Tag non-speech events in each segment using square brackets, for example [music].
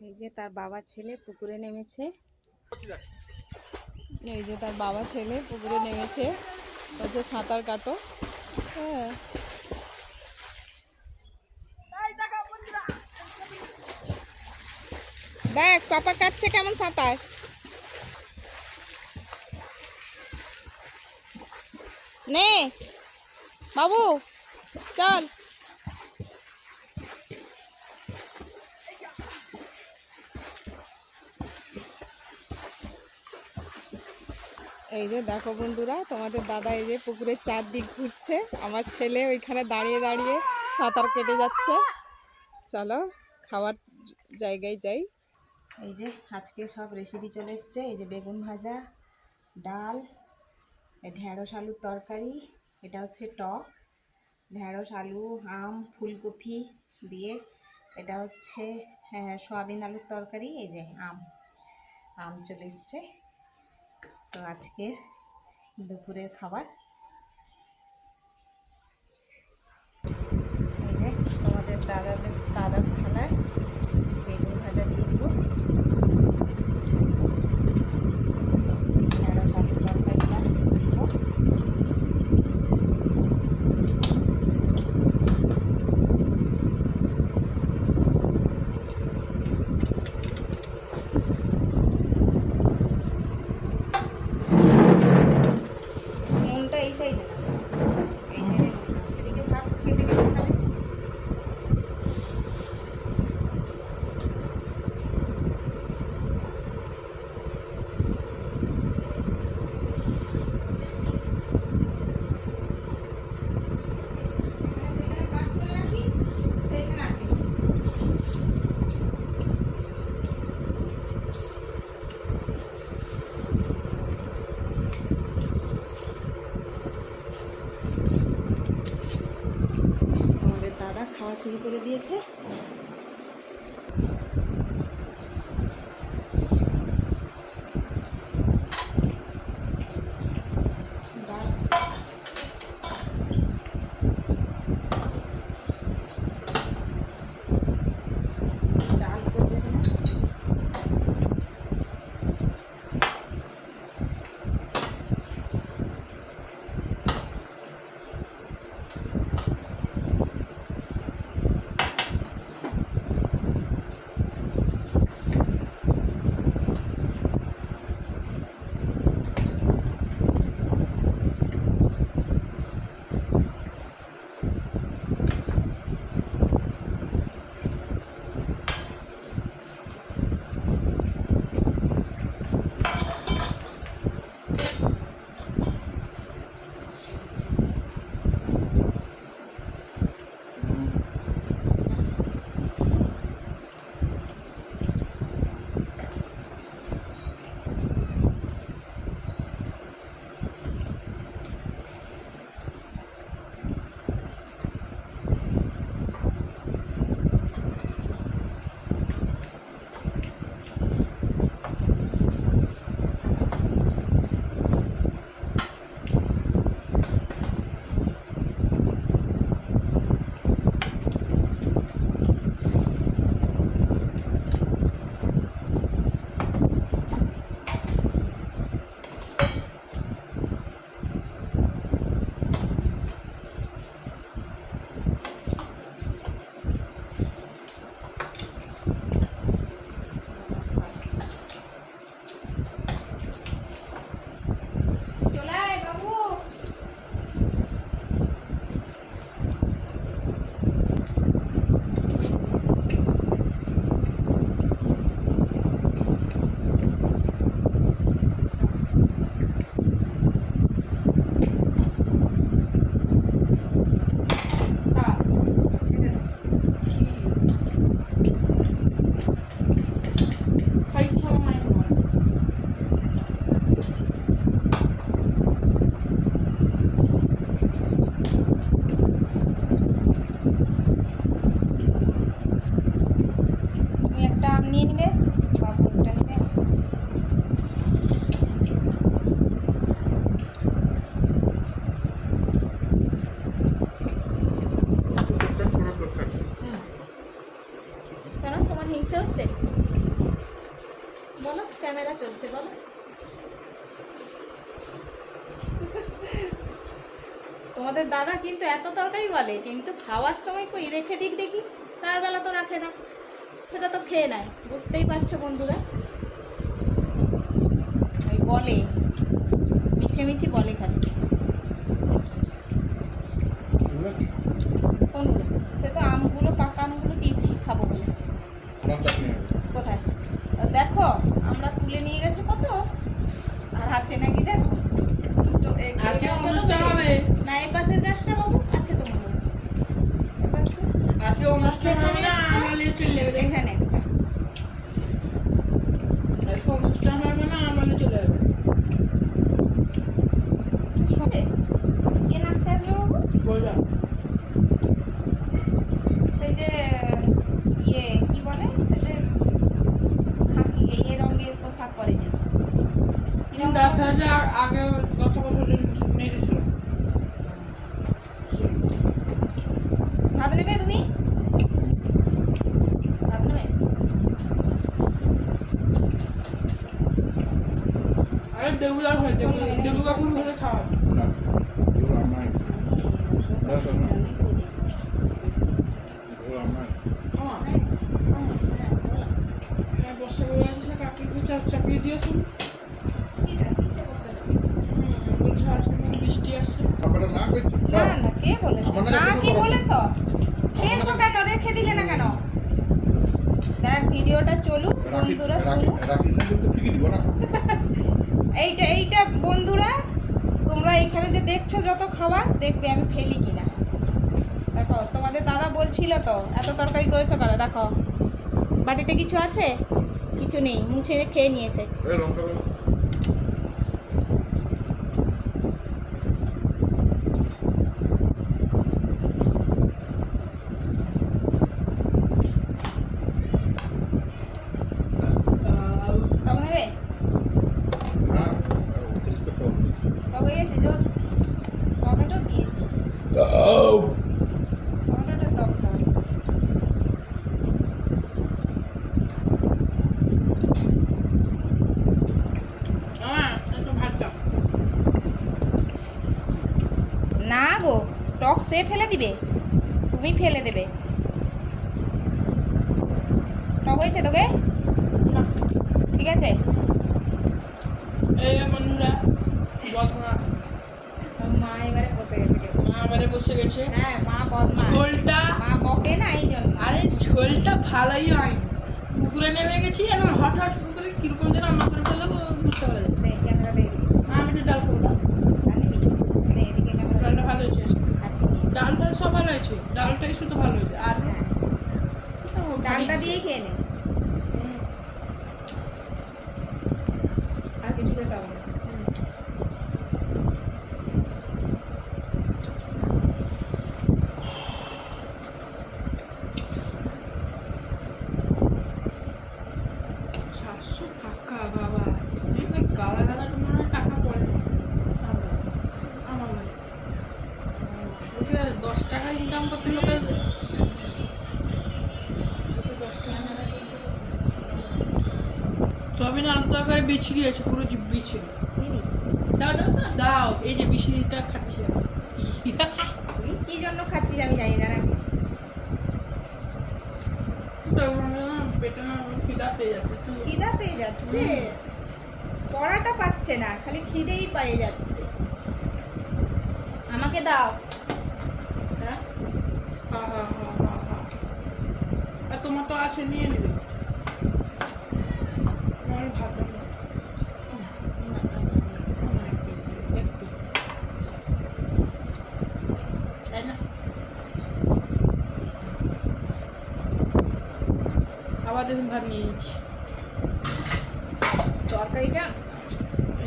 এই যে তার বাবা ছেলে পুকুরে নেমেছে। এই যে তার বাবা ছেলে পুকুরে নেমেছে। বলছে সাঁতার কাটো। হ্যাঁ। দেখ, পাপা কাটছে কেমন সাঁতার? নে। বাবু, চল। এই যে দেখো বন্ধুরা তোমাদের দাদা এই যে পুকুরের চারদিক ঘুরছে। আমার ছেলে ওইখানে দাঁড়িয়ে দাঁড়িয়ে সাঁতার কেটে যাচ্ছে। চলো খাওয়ার জায়গায় যাই। এই যে আজকে সব রেসিপি চলে এসছে। এই যে বেগুন ভাজা ডাল ঢেঁড়স আলুর তরকারি এটা হচ্ছে টক। ঢেঁড়স আলু আম ফুলকপি দিয়ে এটা হচ্ছে হ্যাঁ, সয়াবিন আলুর তরকারি এই যে আম আম চলে এসছে। তো আজকের দুপুরের খাবার। এই যে আমাদের দাদাদের দাদার থালায় বেগুন ভাজা দিয়ে দেবো ঢেঁড়স আলুর তরকারিটা দেবো নুনটা এই সাইডে এই সাইডে সেদিকে ভাত কেটে কেটে খাবে সেইখানে আছে আমাদের দাদা খাওয়া শুরু করে দিয়েছে। হচ্ছে? বলো ক্যামেরা চলছে বলো। তোমাদের দাদা কিন্তু এত তরকারি বলে কিন্তু খাওয়ার সময় কই রেখে দিক দেখি তার বেলা তো রাখে না। সেটা তো খেয়ে নেয় বুঝতেই পারছ বন্ধুরা। ওই বলে মিছে মিছে বলে খালি। কোনগুলো? সে তো আমগুলো পাকা আমগুলো দিয়েছি খাব বলে। কোথায়? দেখো আমরা তুলে নিয়ে গেছে কত? আর আছে নাকি দেখো? দুটো এ- এই আজকে গাছটা অনুষ্ঠান হবে। না এই পাশের গাছটা বাবু আছে তো। এ পাশে? আজকে অনুষ্ঠান হবে না? আমরা চলে যাবে এখানে আজকে অনুষ্ঠান হবে না আমরা চলে যাবে। কে নাচতে আসবে বাবু? বলবা সেই যে ইয়ে কি বলে সে যে খাকি এই রঙের পোশাক পরে যে কি আ- আগে গত বছর গেছিল ভাত নেবে তুমি? ভাত নেবে আরে দেবুদার হয়েছে দেবু কাকুর ঘরে খাওয়া। না এগুলো আমার এগুলো আমার আমার আমার বস্তা করে আছে কাকুর ঘরে চাপ চাপিয়ে দিয়েছেন বলছে আজকে নাকি বৃষ্টি আসছে আপনারা না না না কে বলেছে? না কি বলেছ? খেয়েছো কেন রেখে দিলে না কেন? দেখ ভিডিওটা চলুক বন্ধুরা শুনুক। রাখি না বলতে ঠিকই দিব না। [laughs] এইটা এইটা বন্ধুরা তোমরা এখানে যে দেখছ যত খাবার দেখবে আমি ফেলি কিনা। দেখো তোমাদের দাদা বলছিল তো এত তরকারি করেছ কেন? দেখো বাটিতে কিছু আছে? কিছু নেই মুছে খেয়ে নিয়েছে এই লঙ্কা দাও। টক নেবে না অতিরিক্ত টক। টক হয়ে গেছে জোর টমেটো দিয়েছি টমেটোটা টক দাও আমার একটু ভাত দাও না গো টক সে ফেলে দিবে। তুমি ফেলে দেবে। টক হয়েছে তোকে? ঠিক আছে। এই বন্ধুরা বদমা মা এবারে বসে গেছে মা আমারে বসে গেছে। হ্যাঁ মা ঝোলটা মা বকে না এই জন্য। আরে ঝোলটা ভালোই হয়। পুকুরে নেমে গেছি এখন হট পুকুরে কীরকম যেন রান্না করে ফেলল বুঝতে পারা মা আমি একটু ডাল খাব ডালটা ভালো হয়েছে। ডাল ফাল সব ভালো হয়েছে। ডালটাই শুধু ভালো হয়েছে। আর হ্যাঁ, ডালটা দিয়েই খেয়ে নে আর কিছু খেতে হবে না। সাতশো টাকা বাবা এই গালা গালা মনে হয় টাকা পড়ে না। আমার আমার বাড়ি। বুঝলি আর দশ টাকা ইনকাম করতে লোকে লোকে দশ টাকা না সবিন আলু তরকারি বিছড়ি আছে পুরো বিছড়ি দাও দাও না দাও এই যে বিছড়িটা খাচ্ছি আমি। কি জন্য খাচ্ছিস আমি জানি না পেটে খিদা পেয়ে যাচ্ছে খিদা পেয়ে যাচ্ছে? পড়াটা পাচ্ছে না খালি খিদেই পেয়ে যাচ্ছে। আমাকে দাও। হ্যাঁ হ্যাঁ? হ্যাঁ হ্যাঁ হ্যাঁ হ্যাঁ। আর তোমার তো আছে নিয়ে নেবে আমার ভাত দাও না। একটু। তাই না? আবার দেখুন ভাত নিয়ে নিচ্ছি। তরকারিটা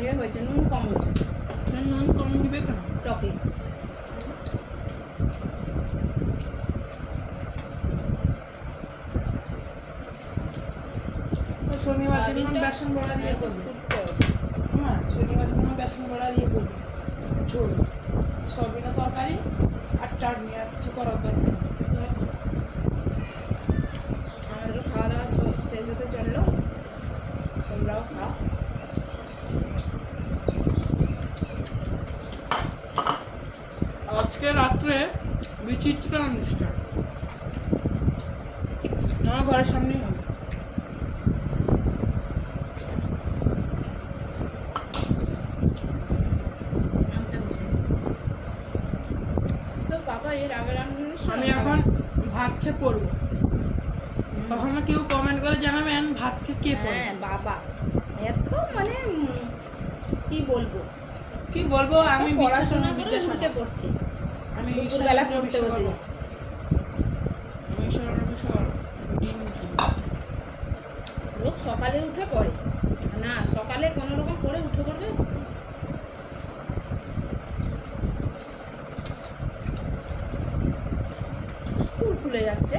ইয়ে হয়েছে নুন কম হয়েছে নুন কম দিবে কেন? টকে। শনিবার দিন বেসন বড়া দিয়ে করব। হ্যাঁ শনিবার দিন বেসন বড়া দিয়ে করব। ঝোল। সবিনা তরকারি আর চাটনি আর কিছু করার দরকার আজকে রাত্রে বিচিত্র অনুষ্ঠান। আমার ঘরের সামনেই হবে। আমি এখন ভাত খেয়ে পড়ব। তখন কেউ কমেন্ট করে জানাবেন ভাত খেয়ে কে পড়ে বাবা। কি বলব? কি বলব? আমি পড়াশোনা। উঠে পড়ছে। আমি দুপুরবেলা পড়তে বসে লোক সকালে উঠে পড়ে। না সকালে কোনো রকম পড়ে উঠে পড়বে? স্কুল খুলে যাচ্ছে।